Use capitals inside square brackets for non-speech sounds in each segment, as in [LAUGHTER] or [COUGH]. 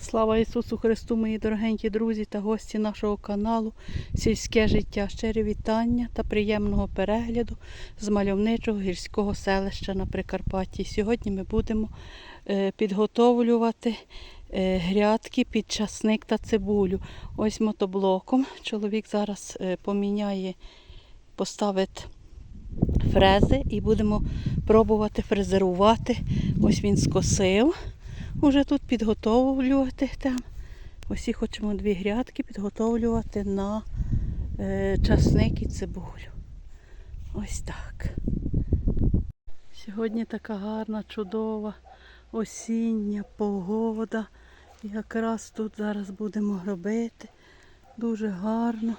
Слава Ісусу Христу, мої дорогенькі друзі та гості нашого каналу Сільське життя. Щирі вітання та приємного перегляду з мальовничого гірського селища на Прикарпатті. Сьогодні ми будемо е, підготовлювати е, грядки під часник та цибулю. Ось мотоблоком. Чоловік зараз е, поміняє, поставить фрези і будемо пробувати фрезерувати. Ось він скосив. Уже тут підготовлювати там. Ось і хочемо дві грядки підготовлювати на е, часник і цибулю. Ось так. Сьогодні така гарна, чудова осіння погода. Якраз тут зараз будемо робити. Дуже гарно.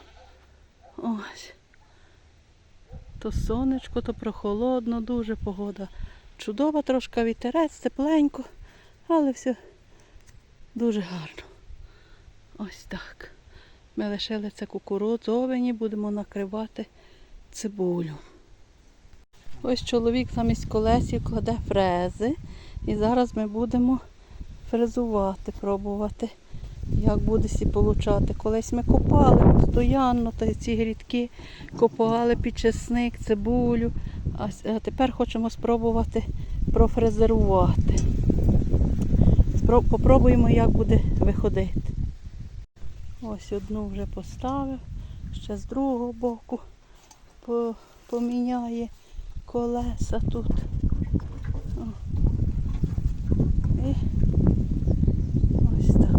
Ось. То сонечко, то прохолодно, дуже погода. Чудова, трошки вітерець, тепленько. Але все дуже гарно. Ось так. Ми лишили це кукурудзовені, будемо накривати цибулю. Ось чоловік замість колесів кладе фрези. І зараз ми будемо фрезувати, пробувати, як буде сі получати. Колись ми копали постійно, ці грідки копали під чесник, цибулю. А тепер хочемо спробувати профрезерувати. Попробуємо, як буде виходити. Ось одну вже поставив, ще з другого боку поміняє колеса тут. І ось так.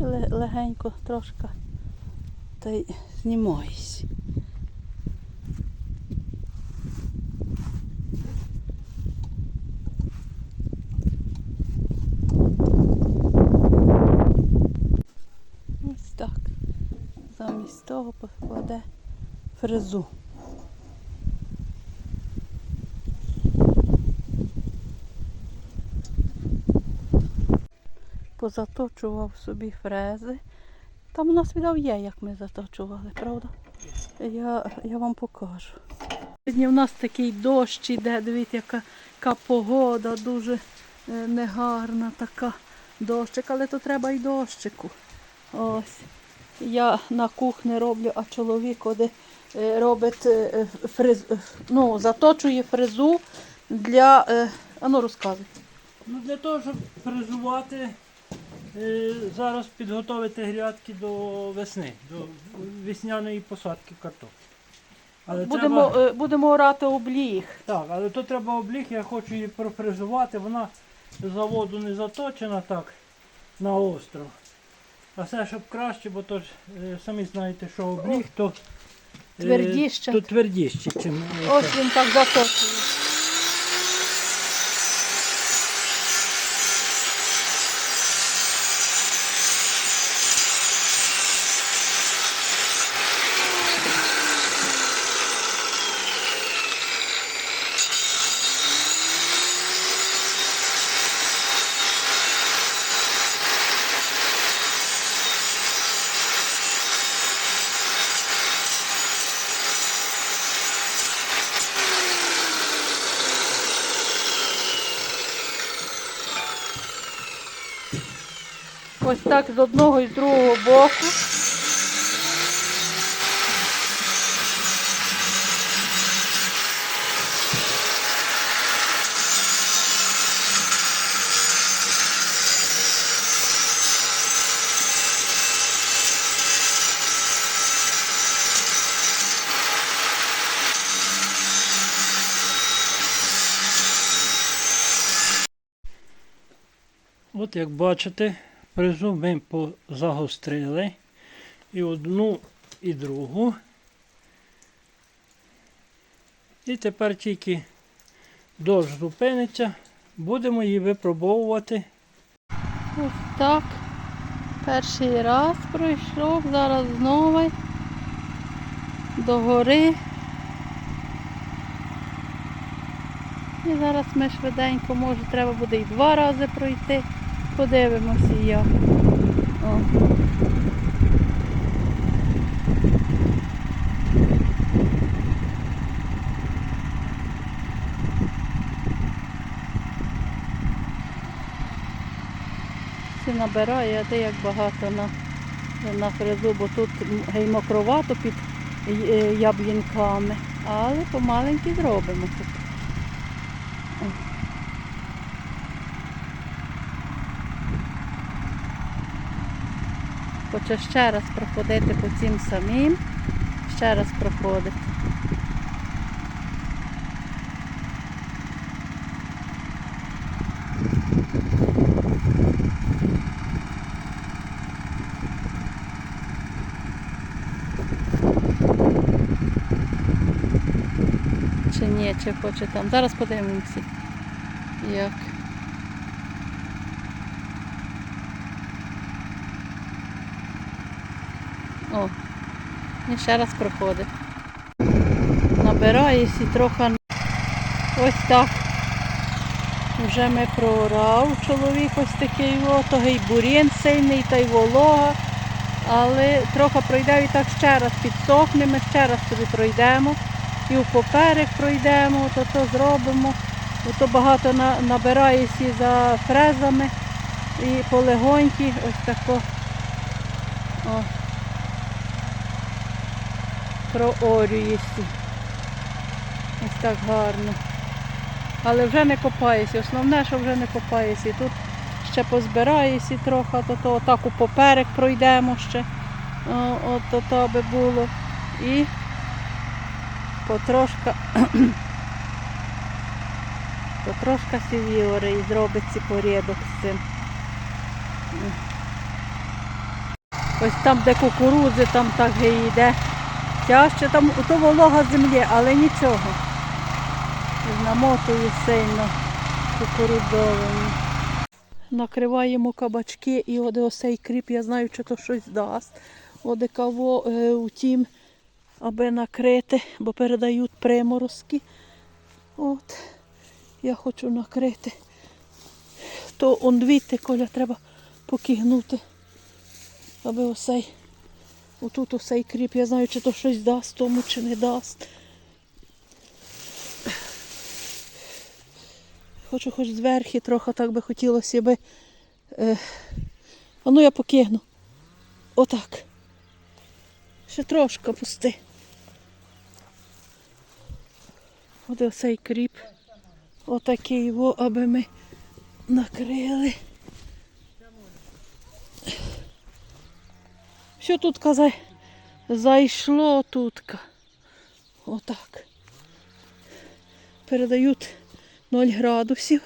Ле- Легенько трошки та й знімаюсь. Ось так. Замість того покладе фрезу. Позаточував собі фрези. Там у нас віддав є, як ми заточували, правда? Я, я вам покажу. Сьогодні в нас такий дощ іде, дивіться, яка, яка погода, дуже е, негарна така дощик, але то треба й дощику. Ось. Я на кухні роблю, а чоловік оде, е, робить е, фриз, е, ну, заточує фрезу для. А ну розказуй. Ну, для того, щоб фрезувати, е, зараз підготовити грядки до весни, до весняної посадки картоплі. Але Будемо, треба, будемо орати обліг. так, але то треба обліг, я хочу її профрезувати, вона з заводу не заточена так на остров. А все, щоб краще, бо то ж е, самі знаєте, що обліг, то, е, Твердіще. то твердіще, чим е, Ось він так заточує. Ось так з одного і з другого боку. От як бачите, ми позагострили і одну, і другу. І тепер тільки дощ зупиниться, будемо її випробовувати. Ось так. Перший раз пройшов, зараз знову до гори. І зараз ми швиденько, може, треба буде і два рази пройти подивимося як. О. Набирає, а де як багато на на хризу, бо тут геймокровато під е, яблінками, але помаленьки зробимо тут. Хоче ще раз проходити по цим самим, ще раз проходити. Чи ні, чи хоче там. Зараз подивимося. Як. О, і ще раз проходить. Набираюсь і трохи ось так. Вже ми проорав чоловік ось такий, о, то й бур'ян сильний, та й волога. Але трохи пройде і так ще раз підсохне, ми ще раз собі пройдемо. І в поперек пройдемо, то то зробимо. Бо то багато і за фрезами і полегонькі, ось тако. О. Проорюється. Ось так гарно. Але вже не копається. Основне, що вже не копається. І тут ще позбирається трохи, то, то отак у поперек пройдемо ще. От то, то аби було. І потрошка [CLEARS THROAT] потрошка сівіори і зробиться порядок з цим. Ось там, де кукурудзи, там так і йде. Тяжче там то волога землі, але нічого. Намотую сильно кукурудзовані. Накриваємо кабачки і от ось кріп, я знаю, чи то щось дасть. Оде каво е, утім, аби накрити, бо передають приморозки. От, я хочу накрити. То он двіти, коля треба покигнути, аби осей, отут осей кріп, я знаю, чи то щось дасть тому, чи не дасть. Хочу хоч зверху трохи так би хотілося би. Е, а ну я покигну. Отак. Ще трошки пусти. От оцей кріп. Отакий його, аби ми накрили. Що тут казай? Зайшло тутка. Отак. Передають 0 градусів.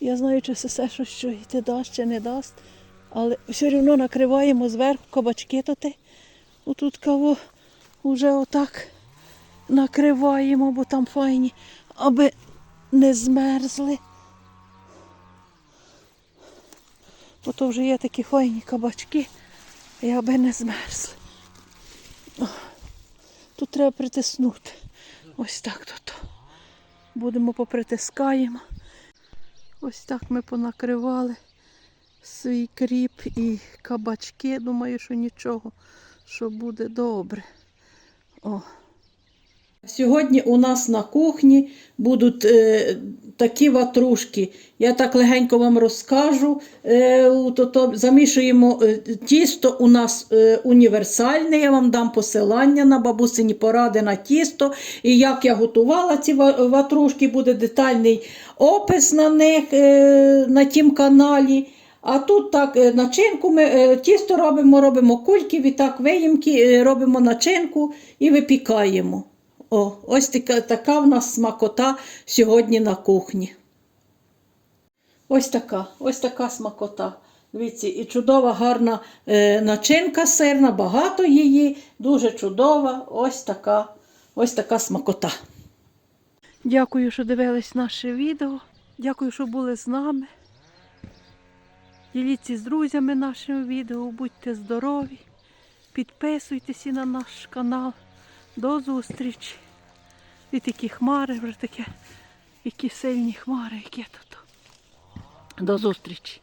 Я знаю, чи все, що, що йти дасть, чи не дасть. Але все одно накриваємо зверху кабачки то те. Отут кого вже отак накриваємо, бо там файні, аби не змерзли. Бо то вже є такі файні кабачки, і аби не змерзли. Тут треба притиснути. Ось так тут. Будемо попритискаємо. Ось так ми понакривали свій кріп і кабачки. Думаю, що нічого, що буде добре. О. Сьогодні у нас на кухні будуть е, такі ватрушки. Я так легенько вам розкажу. Е, то, то, замішуємо е, тісто у нас е, універсальне. Я вам дам посилання на бабусині поради на тісто. І як я готувала ці ватрушки, буде детальний опис на них е, на тім каналі. А тут так е, начинку ми е, тісто робимо, робимо кульки, відтак виїмки, робимо начинку і випікаємо. О, ось така, така в нас смакота сьогодні на кухні. Ось така, ось така смакота. Дивіться, і чудова гарна е, начинка сирна, багато її, дуже чудова. Ось така, ось така смакота. Дякую, що дивились наше відео. Дякую, що були з нами. Діліться з друзями нашим відео, будьте здорові, підписуйтесь на наш канал. До зустрічі. І такі хмари, вже таке, які сильні хмари, які тут. До зустрічі.